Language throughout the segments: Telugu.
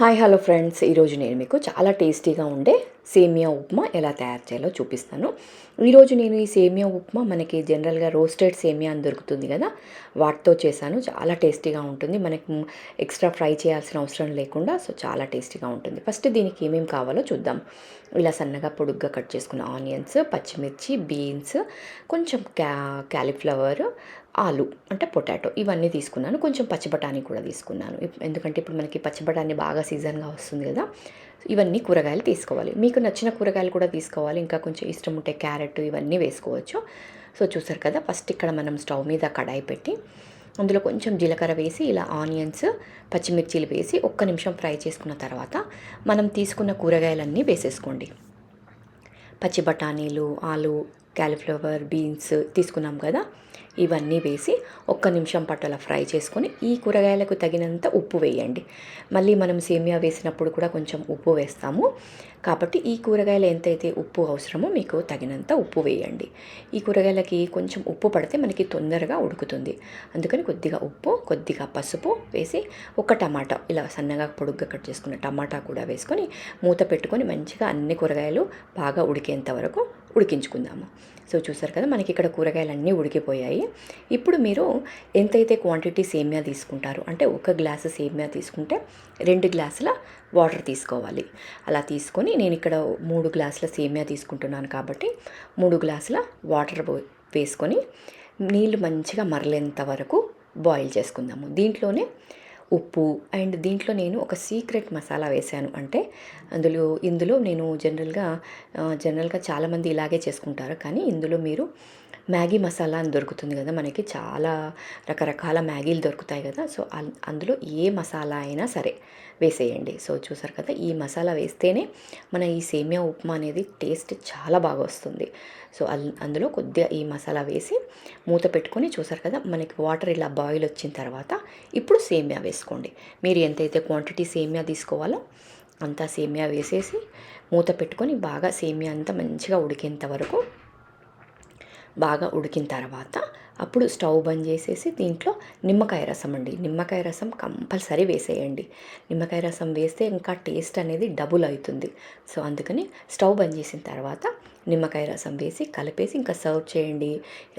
Hi hello friends. ఈరోజు నేను మీకు చాలా టేస్టీగా ఉండే సేమియా ఉప్మా ఎలా తయారు చేయాలో చూపిస్తాను. ఈరోజు నేను ఈ సేమియా ఉప్మా మనకి జనరల్గా రోస్టెడ్ సేమియా అని దొరుకుతుంది కదా వాటితో చేశాను. చాలా టేస్టీగా ఉంటుంది. మనకి ఎక్స్ట్రా ఫ్రై చేయాల్సిన అవసరం లేకుండా సో చాలా టేస్టీగా ఉంటుంది. ఫస్ట్ దీనికి ఏమేమి కావాలో చూద్దాం. ఇలా సన్నగా పొడుగ్గా కట్ చేసుకున్న ఆనియన్స్ పచ్చిమిర్చి బీన్స్ కొంచెం క్యా క్యాలీఫ్లవర్ ఆలు అంటే పొటాటో ఇవన్నీ తీసుకున్నాను. కొంచెం పచ్చి బఠానీ కూడా తీసుకున్నాను. ఎందుకంటే ఇప్పుడు మనకి పచ్చి బఠానీ బాగా సీజన్గా వస్తుంది కదా ఇవన్నీ కూరగాయలు తీసుకోవాలి. మీకు నచ్చిన కూరగాయలు కూడా తీసుకోవాలి. ఇంకా కొంచెం ఇష్టం ఉంటే క్యారెట్ ఇవన్నీ వేసుకోవచ్చు. సో చూసారు కదా ఫస్ట్ ఇక్కడ మనం స్టవ్ మీద కడాయి పెట్టి అందులో కొంచెం జీలకర్ర వేసి ఇలా ఆనియన్స్ పచ్చిమిర్చీలు వేసి ఒక్క నిమిషం ఫ్రై చేసుకున్న తర్వాత మనం తీసుకున్న కూరగాయలన్నీ వేసేసుకోండి. పచ్చి బఠానీలు ఆలు క్యాలీఫ్లవర్ బీన్స్ తీసుకున్నాం కదా ఇవన్నీ వేసి ఒక్క నిమిషం పట్టల ఫ్రై చేసుకొని ఈ కూరగాయలకు తగినంత ఉప్పు వేయండి. మళ్ళీ మనం సేమియా వేసినప్పుడు కూడా కొంచెం ఉప్పు వేస్తాము. కాబట్టి ఈ కూరగాయలు ఎంతైతే ఉప్పు అవసరమో మీకు తగినంత ఉప్పు వేయండి. ఈ కూరగాయలకి కొంచెం ఉప్పు పడితే మనకి తొందరగా ఉడుకుతుంది. అందుకని కొద్దిగా ఉప్పు కొద్దిగా పసుపు వేసి ఒక టమాటా ఇలా సన్నగా పొడుగ్గా కట్ చేసుకున్న టమాటా కూడా వేసుకొని మూత పెట్టుకొని మంచిగా అన్ని కూరగాయలు బాగా ఉడికేంత వరకు ఉడికించుకుందాము. సో చూసారు కదా మనకి ఇక్కడ కూరగాయలు అన్నీ ఉడికిపోయాయి. ఇప్పుడు మీరు ఎంతైతే క్వాంటిటీ సేమియా తీసుకుంటారు అంటే ఒక గ్లాసు సేమియా తీసుకుంటే రెండు గ్లాసుల వాటర్ తీసుకోవాలి. అలా తీసుకొని నేను ఇక్కడ మూడు గ్లాసుల సేమియా తీసుకుంటున్నాను కాబట్టి మూడు గ్లాసుల వాటర్ పో- వేసుకొని నీళ్ళు మంచిగా మరలేంత వరకు బాయిల్ చేసుకుందాము. దీంట్లోనే ఉప్పు అండ్ దీంట్లో నేను ఒక సీక్రెట్ మసాలా వేశాను. అంటే అందులో ఇందులో నేను జనరల్గా జనరల్గా చాలామంది ఇలాగే చేసుకుంటారు. కానీ ఇందులో మీరు మ్యాగీ మసాలా అని దొరుకుతుంది కదా మనకి చాలా రకరకాల మ్యాగీలు దొరుకుతాయి కదా. సో అందులో ఏ మసాలా అయినా సరే వేసేయండి. సో చూసారు కదా ఈ మసాలా వేస్తేనే మన ఈ సేమియా ఉప్మా అనేది టేస్ట్ చాలా బాగా వస్తుంది. సో అల్- అందులో కొద్దిగా ఈ మసాలా వేసి మూత పెట్టుకొని చూసారు కదా మనకి వాటర్ ఇలా బాయిల్ వచ్చిన తర్వాత ఇప్పుడు సేమియా వేసుకోండి. మీరు ఎంతైతే క్వాంటిటీ సేమియా తీసుకోవాలో అంతా సేమియా వేసేసి మూత పెట్టుకొని బాగా సేమియా అంతా మంచిగా ఉడికేంత వరకు బాగా ఉడికిన తర్వాత అప్పుడు స్టవ్ బంద్ చేసేసి దీంట్లో నిమ్మకాయ రసం అండి. నిమ్మకాయ రసం కంపల్సరీ వేసేయండి. నిమ్మకాయ రసం వేస్తే ఇంకా టేస్ట్ అనేది డబుల్ అవుతుంది. సో అందుకని స్టవ్ బంద్ చేసిన తర్వాత నిమ్మకాయ రసం వేసి కలిపేసి ఇంకా సర్వ్ చేయండి.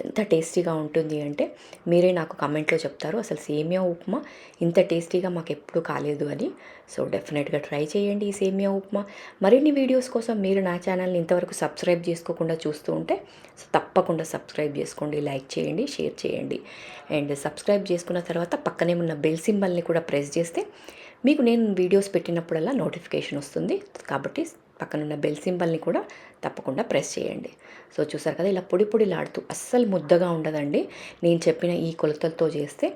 ఎంత టేస్టీగా ఉంటుంది అంటే మీరే నాకు కమెంట్లో చెప్తారు. అసలు సేమియా ఉప్మా ఇంత టేస్టీగా మాకు ఎప్పుడు కాలేదు అని. సో డెఫినెట్గా ట్రై చేయండి ఈ సేమియా ఉప్మా. మరిన్ని వీడియోస్ కోసం మీరు నా ఛానల్ని ఇంతవరకు సబ్స్క్రైబ్ చేసుకోకుండా చూస్తూ ఉంటే సో తప్పకుండా సబ్స్క్రైబ్ చేసుకోండి లైక్ చేయండి షేర్ చేయండి. అండ్ సబ్స్క్రైబ్ చేసుకున్న తర్వాత పక్కనే ఉన్న బెల్ సింబల్ని కూడా ప్రెస్ చేస్తే మీకు నేను వీడియోస్ పెట్టినప్పుడల్లా నోటిఫికేషన్ వస్తుంది. కాబట్టి పక్కనున్న బెల్ సింబల్ని కూడా తప్పకుండా ప్రెస్ చేయండి. సో చూసారు కదా ఇలా పొడి పొడిలాడుతూ అస్సలు ముద్దగా ఉండదండి. నేను చెప్పిన ఈ కొలతలతో చేస్తే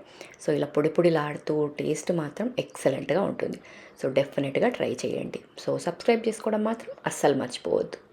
సో ఇలా పొడి పొడిలాడుతూ టేస్ట్ మాత్రం ఎక్సలెంట్గా ఉంటుంది. సో డెఫినెట్గా ట్రై చేయండి. సో సబ్స్క్రైబ్ చేసుకోవడం మాత్రం అస్సలు మర్చిపోవద్దు.